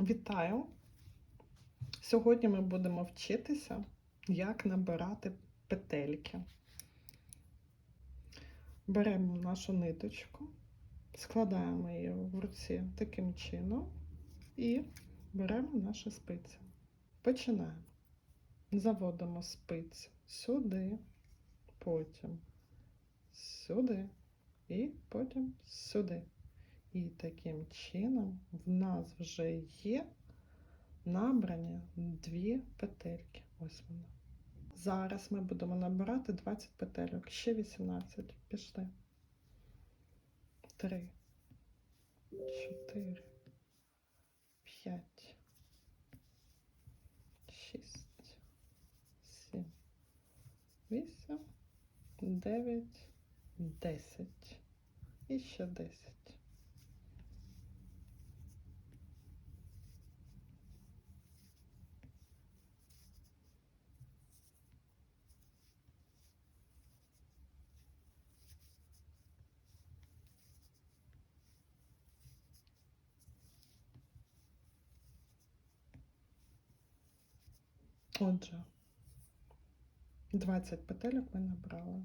Вітаю! Сьогодні ми будемо вчитися, як набирати петельки. Беремо нашу ниточку, складаємо її в руці таким чином і беремо наші спиці. Починаємо. Заводимо спиці сюди, потім сюди і потім сюди. І таким чином в нас вже є набрані дві петельки. Ось вона. Зараз ми будемо набирати 20 петельок. Ще 18. Пішли. 3, 4, 5, 6, 7, 8, 9, 10. І ще 10. Отже, 20 петельок ми набрали.